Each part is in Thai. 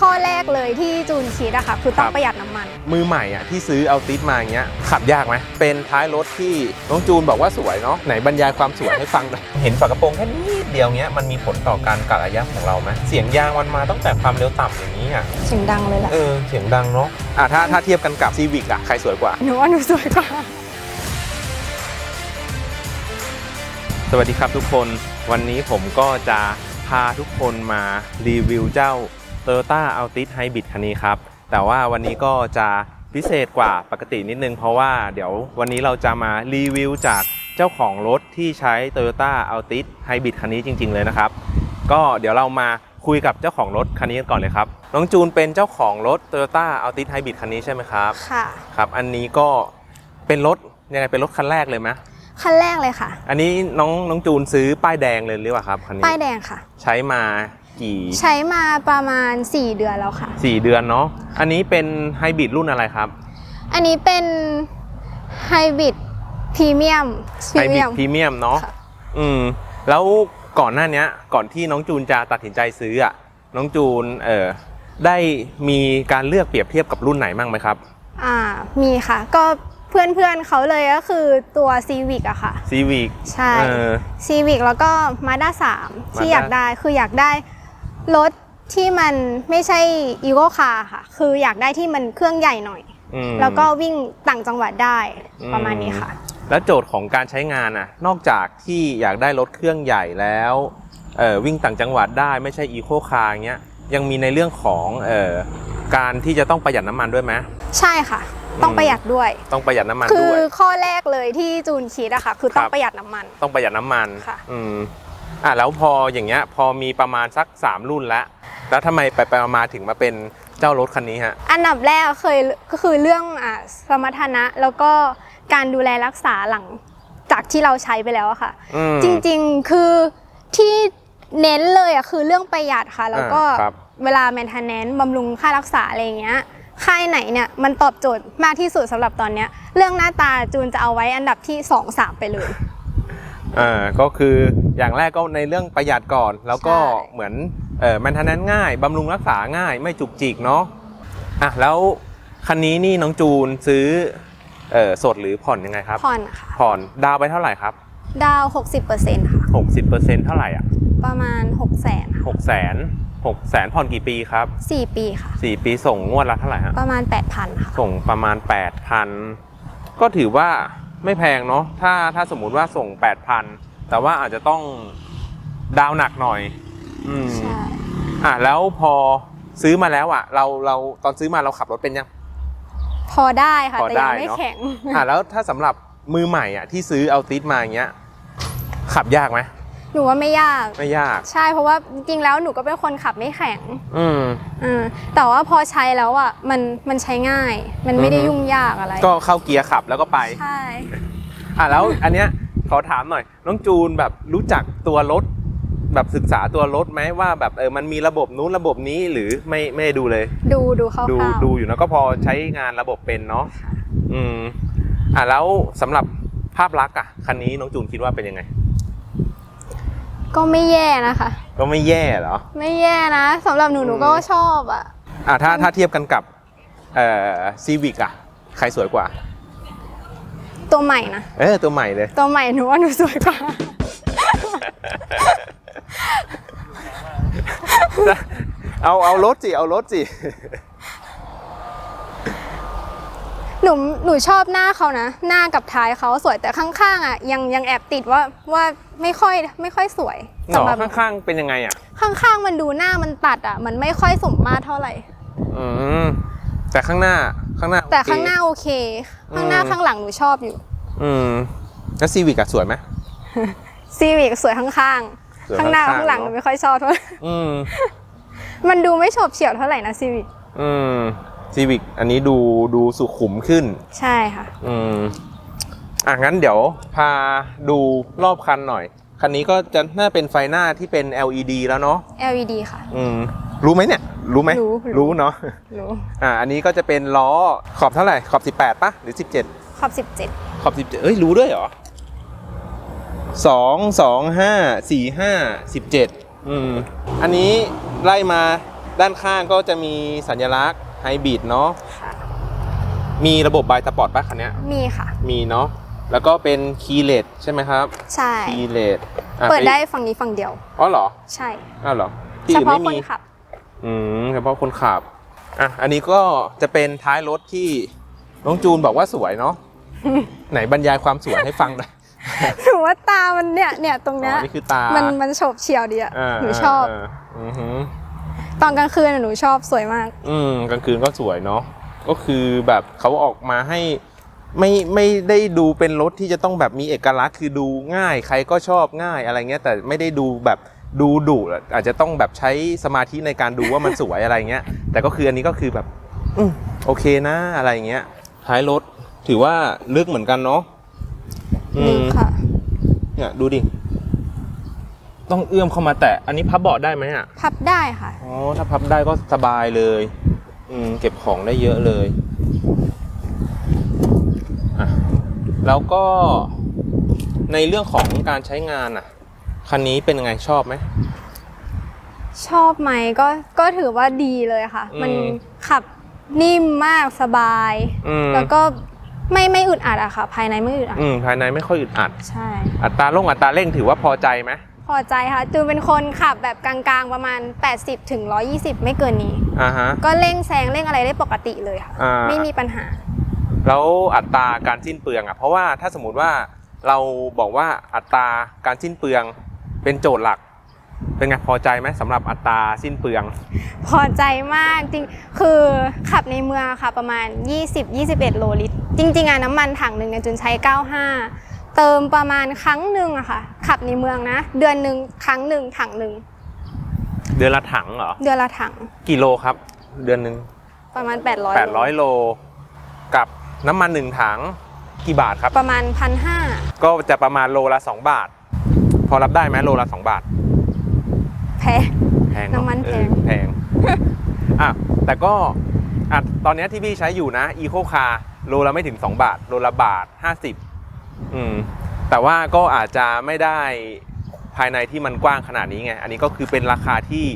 ข้อแรกเลยที่จูนคิดอะค่ะคือต้อคงรับประหยัดน้ำมัน มือใหม่อะที่ซื้อเอาติสมาอย่างเงี้ยขับยากไหมเป็นท้ายรถที่น้องจูนบอกว่าสวยเนาะไหนบรรยายความสวยให้ฟังหน่อย เห็นฝากระโปรงแค่นิดเดียวเงี้ยมันมีผลต่อการกะระยะของเราไหมเสียงยางมันมาตั้งแต่ความเร็วต่ำอย่างนี้อะเสียงดังเลยแหละเออเสียงดังเนาะอะถ้าถ้าเทียบกันกับซีวิกอะใครสวยกว่า หนูว่าหนูสวยกว่า สวัสดีครับทุกคนวันนี้ผมก็จะพาทุกคนมารีวิวเจ้า Toyota Altis Hybrid คันนี้ครับ แต่ว่าวันนี้ก็จะพิเศษกว่าปกตินิดนึง เพราะว่าเดี๋ยววันนี้เราจะมารีวิวจากเจ้าของรถที่ใช้ Toyota Altis Hybrid คันนี้จริง ๆ เลยนะครับ ก็เดี๋ยวเรามาคุยกับเจ้าของรถคันนี้กันก่อนเลยครับ น้องจูนเป็นเจ้าของรถ Toyota Altis Hybrid คันนี้ใช่ไหมครับ ค่ะ ครับ อันนี้ก็เป็นรถยังไงเป็นรถคันแรกเลยไหมขั้นแรกเลยค่ะ อันนี้น้องน้องจูนซื้อป้ายแดงเลยหรือเปล่าครับคันนี้ ป้ายแดงค่ะ ใช้มา กี่ใช้มาประมาณ 4 เดือนแล้วค่ะ สี่เดือนเนาะอันนี้เป็นไฮบริดรุ่นอะไรครับอันนี้เป็นไฮบริดพรีเมียมพไฮรีบริเมีดยม พรีเมียมเนาะค่ะ อืมแล้วก่อนหน้าเนี้ย ก่อนที่น้องจูนจะตัดสินใจซื้ออะน้องจูนเออได้มีการเลือกเปรียบเทียบกับรุ่นไหนบ้างไหมครับอ่ามีค่ะ ก็เพื่อนเพื่อนๆเขาเลยก็คือตัวซีวิกอะค่ะ ซีวิกใช่ เออ ซีวิกแล้วก็มาด้าสามที่ Mazda อยากได้คืออยากได้ รถที่มันไม่ใช่อีโ c คาร์ค่ะ คืออยากได้ที่มันเครื่องใหญ่หน่อย อืมแล้วก็วิ่งต่างจังหวัดได้อืมประมาณนี้ค่ะ แล้วโจทย์ของการใช้งานอะนอกจากที่อยากได้รถเครื่องใหญ่แล้วเออวิ่งต่างจังหวัดได้ไม่ใช่อีโคคาร์เงี้ยยังมีในเรื่องของเออการที่จะต้องประหยัดน้ำมันด้วยไหม ใช่ค่ะ ต้องอืม ประหยัดด้วย ต้องประหยัดน้ำมันคืด้อวย ข้อแรกเลยที่จูนคิดอะค่ะ คือต้อคงรับ ประหยัดน้ำมัน ต้องประหยัดน้ำมันค่ะ อืม อะแล้วพออย่างเงี้ยพอมีประมาณสัก 3 รุ่นแล้ว แล้วทำไมไปไปมาๆถึงมาเป็นเจ้ารถคันนี้ฮะ อันดับแรกเคยก็คือเรื่องอ่าสมรรถนะแล้วก็การดูแลรักษาหลังจากที่เราใช้ไปแล้วอะค่ะ อืม จริงๆคือที่เน้นเลยอะคือเรื่องประหยัดค่ะ แล้วก็อ่าครับ เวลาแมนเทนแนนซ์บำรุงค่ารักษาอะไรอย่างเงี้ยค่ายไหนเนี่ยมันตอบโจทย์มากที่สุดสำหรับตอนเนี้ยเรื่องหน้าตาจูนจะเอาไว้อันดับที่ 2 3 ไปเลย อ่าก็คืออย่างแรกก็ในเรื่องประหยัดก่อน แล้วก็ใช่เหมือนเออมันทันนั้นง่ายบำรุงรักษาง่ายไม่จุกจิกเนาะอะแล้วคันนี้นี่น้องจูนซื้อเออสดหรือผ่อนยังไงครับผ่อนค่ะผ่อนดาวไปเท่าไหร่ครับ ดาว 60%ค่ะ 60%เท่าไหร่อะประมาณ 6 0 0 0 0 0ค่ะ6แสน6แสนผ่อนกี่ปีครับ 4 ปีค่ะ 4 ปีส่งงวดละเท่าไหร่ฮะประมาณ 8,000ค่ะส่งประมาณ 8,000 ก็ถือว่า ไม่แพงเนาะถ้าถ้าสมมุติว่าส่ง 8,000 แต่ว่าอาจจะต้องดาวน์หนักหน่อย อืมใช่ อะแล้วพอซื้อมาแล้วอะ เราเราตอนซื้อมาเราขับรถเป็นยัง พอได้ค่ะ พอแต่ยังได้ไม่เนอะ แข็ง อะแล้วถ้าสำหรับมือใหม่อะที่ซื้อเอาติสมาอย่างเงี้ยขับยากไหม หนูว่าไม่ยาก ไม่ยาก ใช่เพราะว่าจริงๆแล้วหนูก็เป็นคนขับไม่แข็งอืมอืมแต่ว่าพอใช้แล้วอะมันมันใช้ง่าย มันไม่ได้อือฮึยุ่งยากอะไร ก็เข้าเกียร์ขับแล้วก็ไปใช่อะแล้วอันเนี้ยขอถามหน่อย น้องจูนแบบรู้จักตัวรถแบบศึกษาตัวรถไหมว่าแบบเออมันมีระบบนู้นระบบนี้หรือไม่ไม่ได้ดูเลย ดูดูเข้าดูๆดูอยู่นะก็พอใช้งานระบบเป็นเนาะอืมอะแล้วสำหรับภาพลักษณ์อะคันนี้น้องจูนคิดว่าเป็นยังไง ก็ไม่แย่นะคะ ก็ไม่แย่เหรอ ไม่แย่นะสำหรับหนูหนูก็อืมชอบอะ อะถ้าถ้าเทียบกันกับเอ่อซีวิกอะ ใครสวยกว่า ตัวใหม่นะ เออตัวใหม่เลย ตัวใหม่หนูว่าหนูสวยกว่า เอาเอารถสิเอารถสิ หนูหนูชอบหน้าเขานะ หน้ากับท้ายเขาสวยแต่ข้างๆอะยังยังแอบติดว่าว่าไม่ค่อยไม่ค่อยสวยหนอสำหรับข้างๆเป็นยังไงอะ ข้างๆมันดูหน้ามันตัดอะ มันไม่ค่อยสมมาตรเท่าไหร่ อืมแต่ข้างหน้าข้างหน้าแต่โอเคข้างหน้าโอเค ข้างหน้าอืมข้างหลังหนูชอบอยู่ อืมแล้วซีวิกอะสวยไหมซีวิกสวยข้างสวยๆข้างหน้าข้างๆข้างหลังหเนนูอะไม่ค่อยชอบเท่าไหร่อืมมันดูไม่โฉบเฉี่ยวเท่าไหร่นะซีวิกอืม ซีวิกอันนี้ดูดูสุขุมขึ้น ใช่ค่ะ อืมอะงั้นเดี๋ยวพาดูรอบคันหน่อย คันนี้ก็จะน่าเป็นไฟหน้าที่เป็น LED แล้วเนาะ LED ค่ะ อืมรู้ไหมเนี่ย รู้ไหมรู้รู้ รู้เนาะรู้ อะอันนี้ก็จะเป็นล้อขอบเท่าไหร่ ขอบ 18ปะหรือ 17 ขอบ 17 ขอบ 17เอ้ย รู้ด้วยเหรอสองสองห้าสี่ห้าสิบเจ็ดอืมอันนี้ไล่มาด้านข้างก็จะมีสัญลักษณ์ ไฮบริดเนาะค่ะ มีระบบไบสปอร์ตป่ะคันเนี้ยมีค่ะ มีเนาะแล้วก็เป็นคีย์เลสใช่ไหมครับใช่ คีย์เลสเปิดได้ฝั่งนี้ฝั่งเดียวอ๋อเหรอใช่อ้าวเหรอที่เฉอื่นพาะไม่คนมีขับ อืมเฉพาะคนขับอะอันนี้ก็จะเป็นท้ายรถที่น้องจูนบอกว่าสวยเนาะไหนบรรยายความสวยให้ฟังหน่อยหนูว่าตามันเนี่ยเนี่ยตรงอ๋เนี้ยอนี่คือตามันมันโฉบเฉี่ยวดีอะาหนูชอบาอือหือ ตอนกลางคืนอะหนูชอบสวยมาก อืมกลางคืนก็สวยเนาะก็คือแบบเขาออกมาให้ไม่ไม่ได้ดูเป็นรถที่จะต้องแบบมีเอกลักษณ์คือดูง่าย ใครก็ชอบง่ายอะไรเงี้ยแต่ไม่ได้ดูแบบดูดุอาจจะต้องแบบใช้สมาธิในการดูว่ามันสวยอะไรเงี้ย แต่ก็คืออันนี้ก็คือแบบอืมโอเคนะอะไรเงี้ยท้ายรถถือว่าลึกเหมือนกันเนาะอืนี่มค่ะ เนี่ยดูดิ ต้องเอื้อมเข้ามาแตะอันนี้พับเบาะได้ไหมอะพับได้ค่ะ อ๋อถ้าพับได้ก็สบายเลย อืมเก็บของได้เยอะเลยอะแล้วก็ในเรื่องของการใช้งานอะคันนี้เป็นยังไงชอบไหม ชอบไหมก็ก็ถือว่าดีเลยค่ะ อืมมันขับนิ่มมากสบาย อืม แล้วก็ไม่ไม่อึดอัดอะค่ะ ภายในไม่อึดอัดอืมภายในไม่ค่อยอึดอัด ใช่ อัตราลงอัตราเร่งถือว่าพอใจไหม พอใจค่ะจูนเป็นคนขับแบบกลางๆประมาณ 80ถึง120 ไม่เกินนี้ อ่าฮะ ก็เร่งแซงเร่งอะไรได้ปกติเลยค่ะ อ่า ไม่มีปัญหา แล้วอัตราการสิ้นเปลืองอะเพราะว่าถ้าสมมติว่าเราบอกว่าอัตราการสิ้นเปลืองเป็นโจทย์หลัก เป็นไงพอใจไหมสำหรับอัตราสิ้นเปลือง พอใจมากจริงคือขับในเมืองค่ะประมาณ 20-21 โลลิตร จริง ๆอะน้ำมันถังหนึ่งเนี่ยจุนใช้ 95 เติมประมาณครั้งหนึ่งอะค่ะ ขับในเมืองนะ เดือนหนึ่งครั้งหนึ่งถังหนึ่งเดือนละถังเหรอ เดือนละถัง กี่โลครับ เดือนหนึ่งประมาณ 800 800 โล กับน้ำมันหนึ่งถังกี่บาทครับ ประมาณก็จะประมาณโลละ 2 บาท พอรับได้ไหมโลละ 2 บาท1,500แพงแพงเอะน้ำมันแพง เออแพงอะแต่ก็อะตอนเนี้ยที่พี่ใช้อยู่นะอีโคคาโลละไม่ถึง 2 บาท โลละบาท 50 อืมแต่ว่าก็อาจจะไม่ได้ภายในที่มันกว้างขนาดนี้ไง อันนี้ก็คือเป็นราคาที่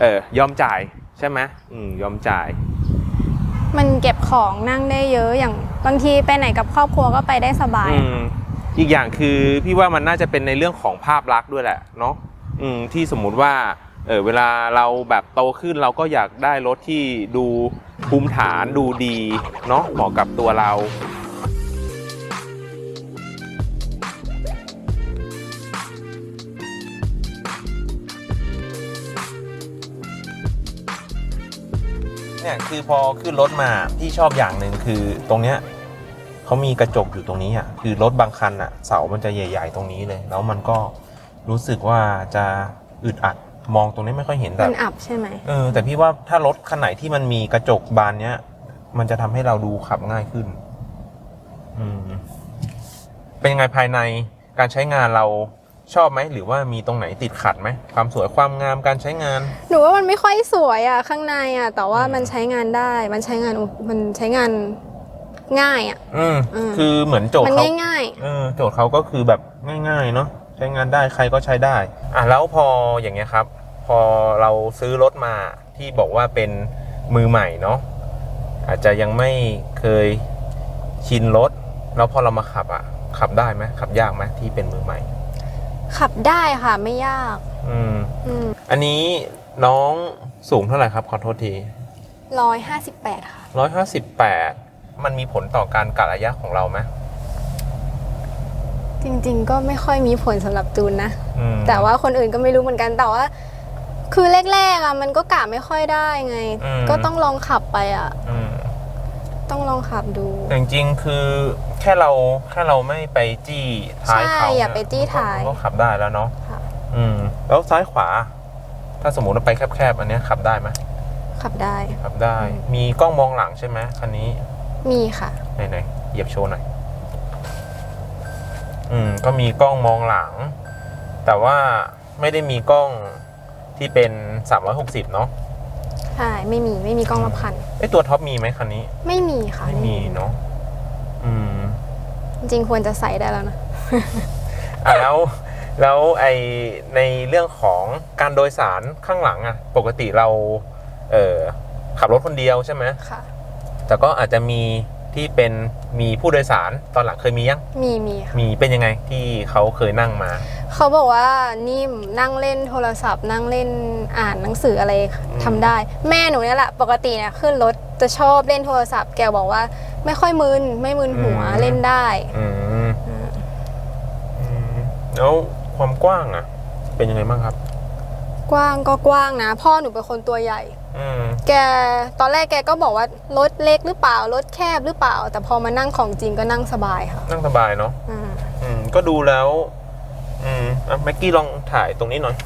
เออยอมจ่ายใช่ไหมอืมยอมจ่าย มันเก็บของนั่งได้เยอะอย่างบางทีไปไหนกับครอบครัวก็ไปได้สบาย อืมอีกอย่างคือพี่ว่ามันน่าจะเป็นในเรื่องของภาพลักษณ์ด้วยแหละเนาะอืมที่สมมุติว่า เออเวลาเราแบบโตขึ้นเราก็อยากได้รถที่ดูภูมิฐานดูดีเนาะเหมาะกับตัวเรา เนี่ยคือพอขึ้นรถมาพี่ชอบอย่างหนึ่งคือตรงเนี้ยเขามีกระจกอยู่ตรงนี้อะคือรถบางคันอะเสามันจะใหญ่ ๆ ตรงนี้เลย แล้วมันก็รู้สึกว่าจะอึดอัดมองตรงนี้ไม่ค่อยเห็นแต่มันอับใช่ไหมเออแต่พี่ว่าถ้ารถคันไหนที่มันมีกระจกบานเนี้ยมันจะทำให้เราดูขับง่ายขึ้น อืมเป็นยังไงภายในการใช้งานเรา ชอบไหมหรือว่ามีตรงไหนติดขัดไหมความสวยความงามการใช้งาน หนูว่ามันไม่ค่อยสวยอะข้างในอะแต่ว่าอืมมันใช้งานได้ มันใช้งานมันใช้งานง่ายอะอืมอืมคือเหมือนโจทมันย์เขาง่ายเออโจทย์เขาก็คือแบบง่าย ๆ เนาะใช้งานได้ใครก็ใช้ได้ อะแล้วพออย่างเงี้ยครับ พอเราซื้อรถมาที่บอกว่าเป็นมือใหม่เนาะอาจจะยังไม่เคยชินรถ แล้วพอเรามาขับอะ ขับได้ไหมขับยากไหมที่เป็นมือใหม่ๆ ขับได้ค่ะไม่ยากอืมอืมอันนี้น้องสูงเท่าไหร่ครับขอโทษทีร้อยห้าสิบแปดค่ะ ร้อยห้าสิบแปดมันมีผลต่อการกะระยะของเราไหมจริงๆ ก็ไม่ค่อยมีผลสำหรับจูนนะ อืม แต่ว่าคนอื่นก็ไม่รู้เหมือนกันแต่ว่า คือแรกๆอะมันก็กะไม่ค่อยได้ไง อืม ก็ต้องลองขับไปอะอืมต้องลองขับดู แต่จริงๆคือ แค่เราแค่เราไม่ไปจี้ท้ายใช่เขาอย่าไปจี้ท้ายมันก็ขับได้แล้วเนาะค่ะอืม แล้วซ้ายขวา ถ้าสมมติเราไปแคบๆอันเนี้ยขับได้ไหมขับได้ ขับได้ มีกล้องมองหลังใช่ไหมคันนี้ มีค่ะ ไหนๆเหยียบโชว์หน่อย อืม ก็มีกล้องมองหลัง แต่ว่าไม่ได้มีกล้องที่เป็น 360 เนาะใช่ ไม่มี ไม่มีกล้องรับพัน ไอยตัวท็อปมีไหมคันนี้ ไม่มีค่ะไม่มีเนาะ อืม จริงๆควรจะใส่ได้แล้วนะ อะแล้วแล้วไอในเรื่องของการโดยสารข้างหลังอะปกติเราเออขับรถคนเดียวใช่ไหมค่ะ แต่ก็อาจจะมีที่เป็นมีผู้โดยสารตอนหลังเคยมียังมีมีค่ะมีเป็นยังไงที่เขาเคยนั่งมา เขาบอกว่านิ่มนั่งเล่นโทรศัพท์ นั่งเล่นอ่านหนังสืออะไรทำได้ แม่หนูเนี่ยแหละ ปกติเนี่ยขึ้นรถ จะชอบเล่นโทรศัพท์แกบอกว่า ไม่ค่อยมึนไม่มึนหัวอืม เล่นได้ อืมอืมแล้วความกว้างอะเป็นยังไงบ้างครับ กว้างก็กว้างนะ พ่อหนูเป็นคนตัวใหญ่ อืมแกตอนแรกแกก็บอกว่ารถเล็กหรือเปล่ารถแคบหรือเปล่า แต่พอมานั่งของจริงก็นั่งสบายค่ะนั่งสบายเนาะอืมอืมก็ดูแล้ว อืมอะแม็กกี้ลองถ่ายตรงนี้หน่อย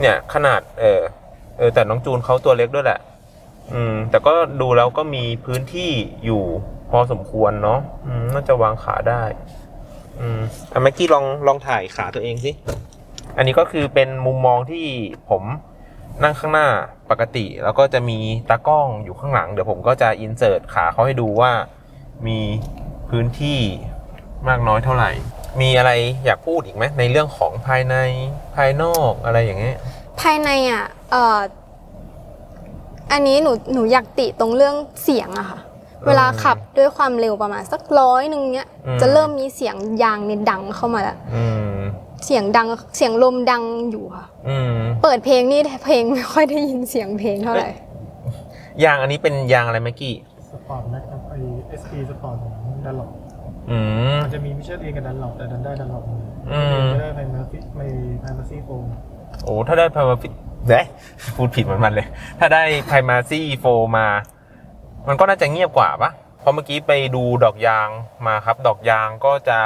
เนี่ย ขนาด เออเออแต่น้องจูนเขาตัวเล็กด้วยแหละ อืม แต่ก็ดูแล้วก็มีพื้นที่อยู่พอสมควรเนาะอืมน่าจะวางขาได้ อืมอะแม็กกี้ลองลองถ่ายขาตัวเองสิ อันนี้ก็คือเป็นมุมมองที่ผมนั่งข้างหน้าปกติ แล้วก็จะมีตากล้องอยู่ข้างหลัง เดี๋ยวผมก็จะอินเสิร์ตขาเขาให้ดูว่ามีพื้นที่มากน้อยเท่าไหร่ มีอะไรอยากพูดอีกไหมในเรื่องของภายในภายนอกอะไรอย่างเงี้ย ภายในอะเอ่อ อันนี้หนูหนูอยากติตรงเรื่องเสียงอะค่ะ เวลาขับด้วยความเร็วประมาณสักร้อยหนึ่งเนี้ยอืม จะเริ่มมีเสียงยางเนี่ยดังเข้ามาแล้วอืมเสียงดังเสียงลมดังอยู่ค่ะ อืมเปิดเพลงนี่เพลงไม่ค่อยได้ยินเสียงเพลงเท่าไหร่ยางอันนี้เป็นยางอะไรแม็กกี้สปอร์ตนะครับไอเอสพีสปอร์ตของดันหลอกอืม มันจะมีมิชลินกับดันหลอกแต่ดันได้ดันหลอกมืออืม ไม่ได้ไพมาฟิไม่ไพมาซี่โฟมโอ้ถ้าได้พามาฟิ เด้พูดผิดเหมือนมันเลย ถ้าได้ไพมาซี่โฟมา มันก็น่าจะเงียบกว่าปะเพราะเมื่อกี้ไปดูดอกยางมาครับ ดอกยางก็จะ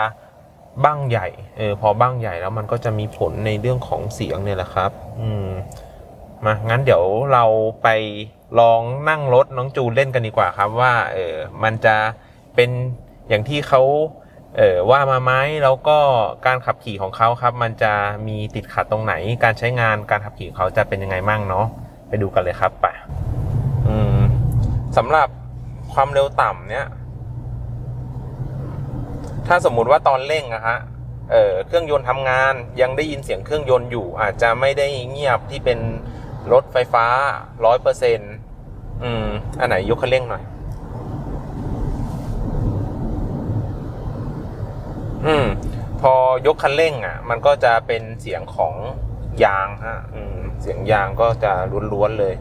บ้างใหญ่ เออ พอบ้างใหญ่แล้วมันก็จะมีผลในเรื่องของเสียงเนี่ยแหละครับ อืม มา งั้นเดี๋ยวเราไปลองนั่งรถน้องจูนเล่นกันดีกว่าครับว่า เออ มันจะเป็นอย่างที่เขา เออว่ามาไหมแล้วก็การขับขี่ของเขาครับ มันจะมีติดขัดตรงไหน การใช้งานการขับขี่ของเขาจะเป็นยังไงมั่งเนาะไปดูกันเลยครับปอืมสำหรับความเร็วต่ำเนี่ย ถ้าสมมุติว่าตอนเร่งอะฮะเออเครื่องยนต์ทำงานยังได้ยินเสียงเครื่องยนต์อยู่ อาจจะไม่ได้เงียบที่เป็นรถไฟฟ้าร้อยเปอร์เซ็นต์อืมอันไหนยกคันเร่งหน่อย อืมพอยกคันเร่งอะ มันก็จะเป็นเสียงของยางฮะอืมเสียงยางก็จะล้วนๆเลย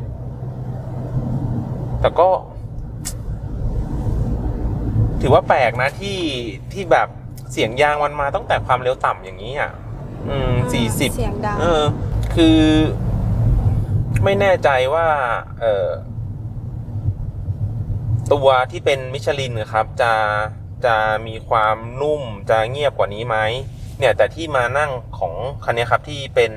แต่ก็ ถือว่าแปลกนะที่ที่แบบเสียงยางมันมาตั้งแต่ความเร็วต่ำอย่างนี้อะ อืมสี่สิบเสียงดัง เออ คือไม่แน่ใจว่า เออตัวที่เป็นมิชลินนะครับ จะ จะมีความนุ่มจะเงียบกว่านี้ไหมเนี่ยแต่ที่มานั่งของคันนี้ครับที่เป็น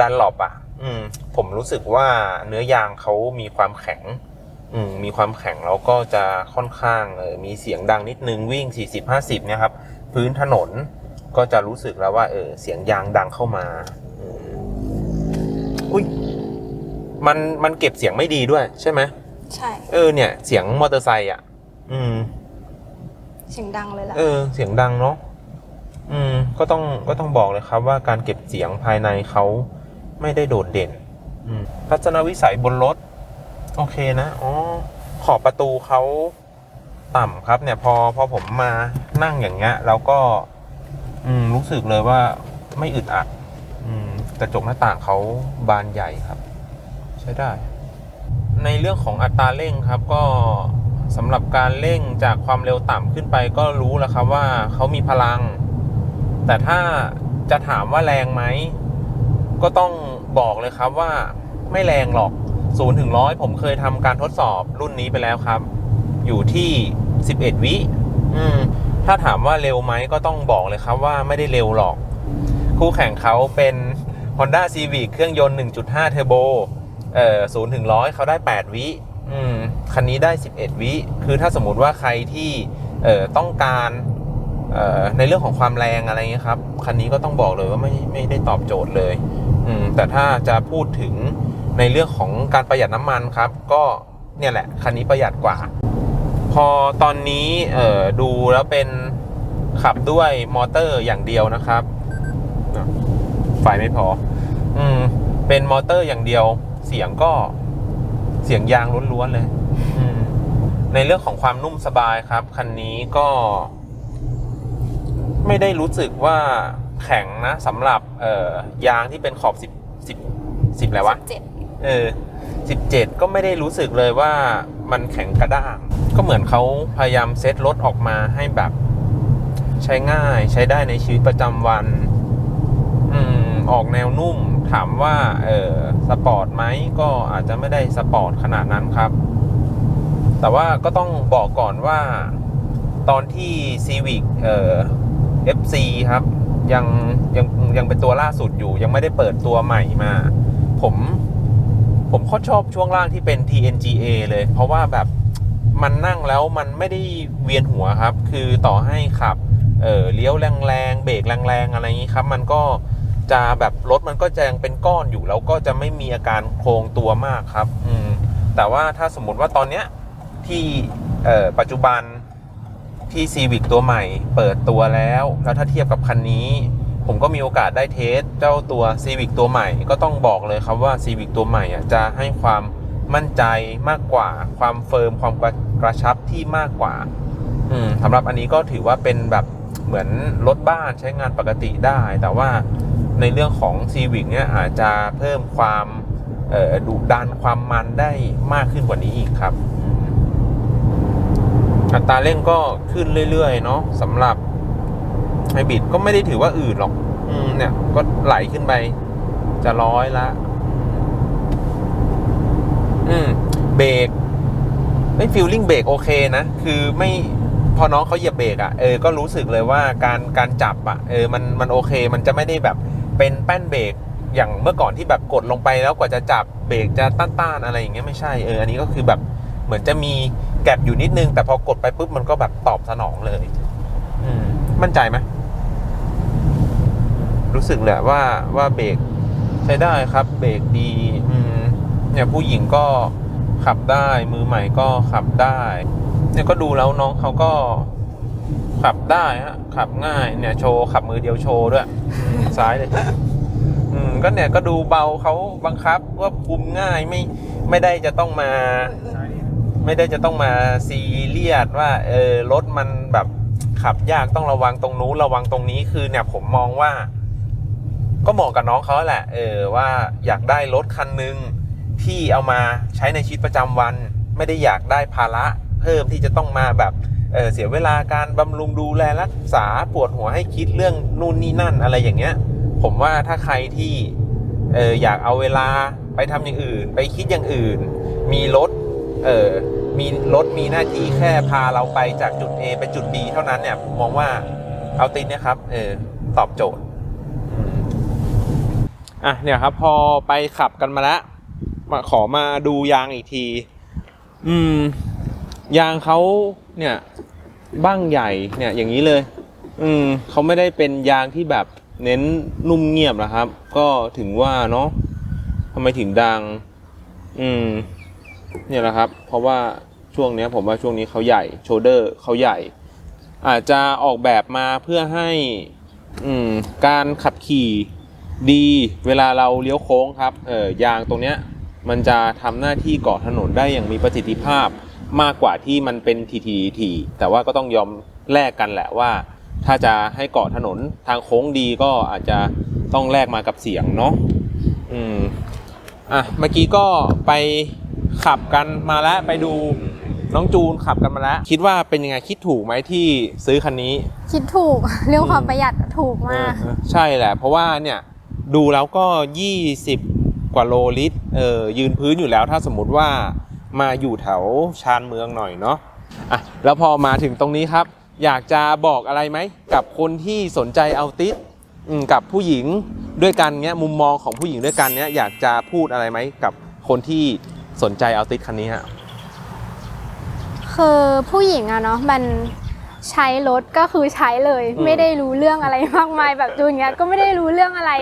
ดันหลบอะ อืม ผมรู้สึกว่าเนื้อยางเขามีความแข็ง อืม มีความแข็งแล้วก็จะค่อนข้างเออมีเสียงดังนิดนึงวิ่ง 40-50เนี่ยครับ พื้นถนนก็จะรู้สึกแล้วว่าเออเสียงยางดังเข้ามาอืมอุ้ยมันมันเก็บเสียงไม่ดีด้วยใช่ไหมใช่ เออเนี่ย เสียงมอเตอร์ไซค์อะ อืม เสียงดังเลยล่ะ เออ เสียงดังเนาะอืม ก็ต้องก็ต้องบอกเลยครับว่าการเก็บเสียงภายในเขาไม่ได้โดดเด่น อืมทัศนวิสัยบนรถ โอเคนะอ๋อขอบประตูเขาต่ำครับ เนี่ย พอพอผมมานั่งอย่างเงี้ยแล้วก็ อืม รู้สึกเลยว่าไม่อึดอัด อืมกระจกหน้าต่างเขาบานใหญ่ครับ ใช้ได้ ในเรื่องของอัตราเร่งครับก็ สำหรับการเร่งจากความเร็วต่ำขึ้นไปก็รู้แล้วครับว่าเขามีพลัง แต่ถ้าจะถามว่าแรงไหม ก็ต้องบอกเลยครับว่าไม่แรงหรอก0ูนถึงร้อยผมเคยทำการทดสอบรุ่นนี้ไปแล้วครับ อยู่ที่ 11 วิอืมถ้าถามว่าเร็วไหมก็ต้องบอกเลยครับว่าไม่ได้เร็วหรอก คู่แข่งเขาเป็น Honda Civic เครื่องยนต์ 1.5 เทอร์โบเอ่อศูนย์ถึงร้อยเขาได้ 8 วิ อืมคันนี้ได้ 11 วิคือถ้าสมมติว่าใครที่เอ่อต้องการเอ่อในเรื่องของความแรงอะไรเงี้ยครับ คันนี้ก็ต้องบอกเลยว่าไม่ไม่ได้ตอบโจทย์เลยอืมแต่ถ้าจะพูดถึงในเรื่องของการประหยัดน้ำมันครับ ก็เนี่ยแหละคันนี้ประหยัดกว่า พอตอนนี้เอ่อดูแล้วเป็นขับด้วยมอเตอร์อย่างเดียวนะครับไฟไม่พอ อืมเป็นมอเตอร์อย่างเดียวเสียงก็ เสียงยางล้วนๆเลยอืมในเรื่องของความนุ่มสบายครับคันนี้ก็ ไม่ได้รู้สึกว่าแข็งนะสำหรับ เอ่อยางที่เป็นขอบสิบสิบสิบอะไรวะเจ็ดเออสิบเจ็ดก็ไม่ได้รู้สึกเลยว่ามันแข็งกระด้าง ก็เหมือนเขาพยายามเซตรถออกมาให้แบบ ใช้ง่ายใช้ได้ในชีวิตประจำวัน อืม ออกแนวนุ่ม ถามว่าเออสปอร์ตไหมก็อาจจะไม่ได้สปอร์ตขนาดนั้นครับ แต่ว่าก็ต้องบอกก่อนว่าตอนที่ Civic เอ่อ FC ครับ ยังยังยังเป็นตัวล่าสุดอยู่ ยังไม่ได้เปิดตัวใหม่มา ผมผมโคตรชอบช่วงล่างที่เป็น TNGA เลย เพราะว่าแบบมันนั่งแล้วมันไม่ได้เวียนหัวครับ คือต่อให้ขับ เออเลี้ยวแรงๆ เบรกแรงๆ อะไรอย่างนี้ครับ มันก็ จะแบบรถมันก็จะยังเป็นก้อนอยู่แล้วก็จะไม่มีอาการโครงตัวมากครับ อืมแต่ว่าถ้าสมมติว่าตอนเนี้ยที่เอ่อปัจจุบันที่ Civic ตัวใหม่เปิดตัวแล้ว แล้วถ้าเทียบกับคันนี้ ผมก็มีโอกาสได้เทสเจ้าตัว Civic ตัวใหม่ ก็ต้องบอกเลยครับว่า Civic ตัวใหม่อะจะให้ความมั่นใจมากกว่าความเฟิร์มความกระกระชับที่มากกว่าอืมสำหรับอันนี้ก็ถือว่าเป็นแบบเหมือนรถบ้านใช้งานปกติได้ แต่ว่า ในเรื่องของ Civic เนี่ยอาจจะเพิ่มความดุดันความมันได้มากขึ้นกว่านี้อีกครับ อัตราเร่งก็ขึ้นเรื่อยๆ เนาะสำหรับไฮบริดก็ไม่ได้ถือว่าอืดหรอกอืมเนี่ย ก็ไหลขึ้นไป จะร้อยละ อืมเบรกไม่ฟีลลิ่งเบรกโอเคนะ คือไม่พอน้องเขาเหยียบเบรกอะ่ะเออก็รู้สึกเลยว่าการการจับอะ่ะเออมันมันโอเค มันจะไม่ได้แบบ เป็นแป้นเบรกอย่างเมื่อก่อนที่แบบกดลงไปแล้วกว่าจะจับเบรกจะต้านๆอะไรอย่างเงี้ยไม่ใช่เอออันนี้ก็คือแบบเหมือนจะมีแกลบอยู่นิดนึง แต่พอกดไปปุ๊บมันก็แบบตอบสนองเลย อืม มั่นใจไหมรู้สึกแหละว่าว่าเบรกใช้ได้ครับ เบรกดี อืมเนี่ยผู้หญิงก็ขับได้มือใหม่ก็ขับได้ เนี่ยก็ดูแล้วน้องเขาก็ ขับได้ฮะ ขับง่ายเนี่ยโชว์ขับมือเดียวโชว์ด้วยอืมซ้ายเลย อืมก็เนี่ยก็ดูเบาเขาบังคับว่าคุมง่ายไม่ไม่ได้จะต้องมา ไม่ได้จะต้องมาซีเรียสว่า เออรถมันแบบขับยากต้องระวังตรงนู้นระวังตรงนี้คือเนี่ยผมมองว่า ก็เหมาะกับน้องเขาแหละ เออว่าอยากได้รถคันหนึ่งที่เอามาใช้ในชีวิตประจำวัน ไม่ได้อยากได้ภาระ เพิ่มที่จะต้องมาแบบ เออเสียเวลาการบำรุงดูแลรักษาปวดหัวให้คิดเรื่องนู่นนี่นั่นอะไรอย่างเงี้ย ผมว่าถ้าใครที่เอออยากเอาเวลาไปทำอย่างอื่น ไปคิดอย่างอื่น มีรถเออมีรถมีหน้าที่แค่พาเราไปจากจุด A ไปจุด B เท่านั้นเนี่ยผมมองว่าเอาตินเนี่ยครับเออตอบโจทย์อะเนี่ยครับ พอไปขับกันมาแล้วมาขอมาดูยางอีกที อืม ยางเขาเนี่ย บ้างใหญ่เนี่ยอย่างนี้เลย อืมเขาไม่ได้เป็นยางที่แบบเน้นนุ่มเงียบนะครับ ก็ถึงว่าเนาะทำไมถึงดัง อืม เนี่ยแหละครับ เพราะว่าช่วงนี้ผมว่าช่วงนี้เขาใหญ่โชเดอร์เขาใหญ่ อาจจะออกแบบมาเพื่อให้ อืม การขับขี่ดีเวลาเราเลี้ยวโค้งครับ เออยางตรงเนี้ย มันจะทำหน้าที่เกาะถนนได้อย่างมีประสิทธิภาพ มากกว่าที่มันเป็นทีทีทีแต่ว่าก็ต้องยอมแลกกันแหละว่า ถ้าจะให้เกาะถนนทางโค้งดีก็อาจจะต้องแลกมากับเสียงเนาะอืมอะเมื่อกี้ก็ไปขับกันมาแล้วไปดูน้องจูนขับกันมาแล้ว คิดว่าเป็นยังไงคิดถูกไหมที่ซื้อคันนี้ คิดถูก เรื่องความประหยัดถูกมากเออใช่แหละ เพราะว่าเนี่ยดูแล้วก็ 20 กว่าโลลิตรเออยืนพื้นอยู่แล้วถ้าสมมุติว่า มาอยู่แถวชานเมืองหน่อยเนาะอะแล้วพอมาถึงตรงนี้ครับ อยากจะบอกอะไรไหม กับคนที่สนใจเอาติสอืมกับผู้หญิงด้วยกันเนี้ยมุมมองของผู้หญิงด้วยกันเนี้ยอยากจะพูดอะไรไหมกับคนที่สนใจเอาติสคันนี้ฮะคือผู้หญิงอะเนาะมันใช้รถก็คือใช้เลยอืมไม่ได้รู้เรื่องอะไรมากมายแบบจูนเงี้ยก็ไม่ได้รู้เรื่องอะไร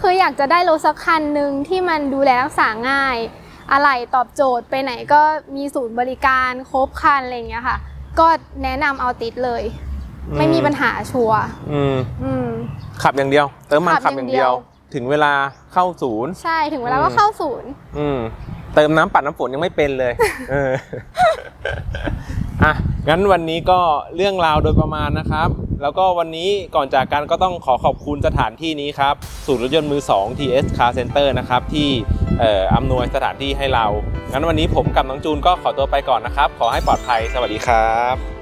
คืออยากจะได้รถสักคันหนึ่งที่มันดูแลรักษาง่าย อะไรตอบโจทย์ไปไหนก็มีศูนย์บริการครบครันอะไรอย่างเงี้ยค่ะ ก็แนะนำเอาติดเลยไม่มีปัญหาชัวร์อืมอืม ขับอย่างเดียว เติมมันขับอย่างเดียวถึงเวลาเข้าศูนย์ ใช่ถึงเวลาอืมก็เข้าศูนย์ อืม เติมน้ำปัดน้ำฝนยังไม่เป็นเลย เออ อะ งั้นวันนี้ก็เรื่องราวโดยประมาณนะครับ แล้วก็วันนี้ก่อนจากกันก็ต้องขอขอบคุณสถานที่นี้ครับศูนย์รถยนต์มือ 2 TS Car Center นะครับที่เอ่ออำนวยสถานที่ให้เรา งั้นวันนี้ผมกับน้องจูนก็ขอตัวไปก่อนนะครับ ขอให้ปลอดภัย สวัสดีครับ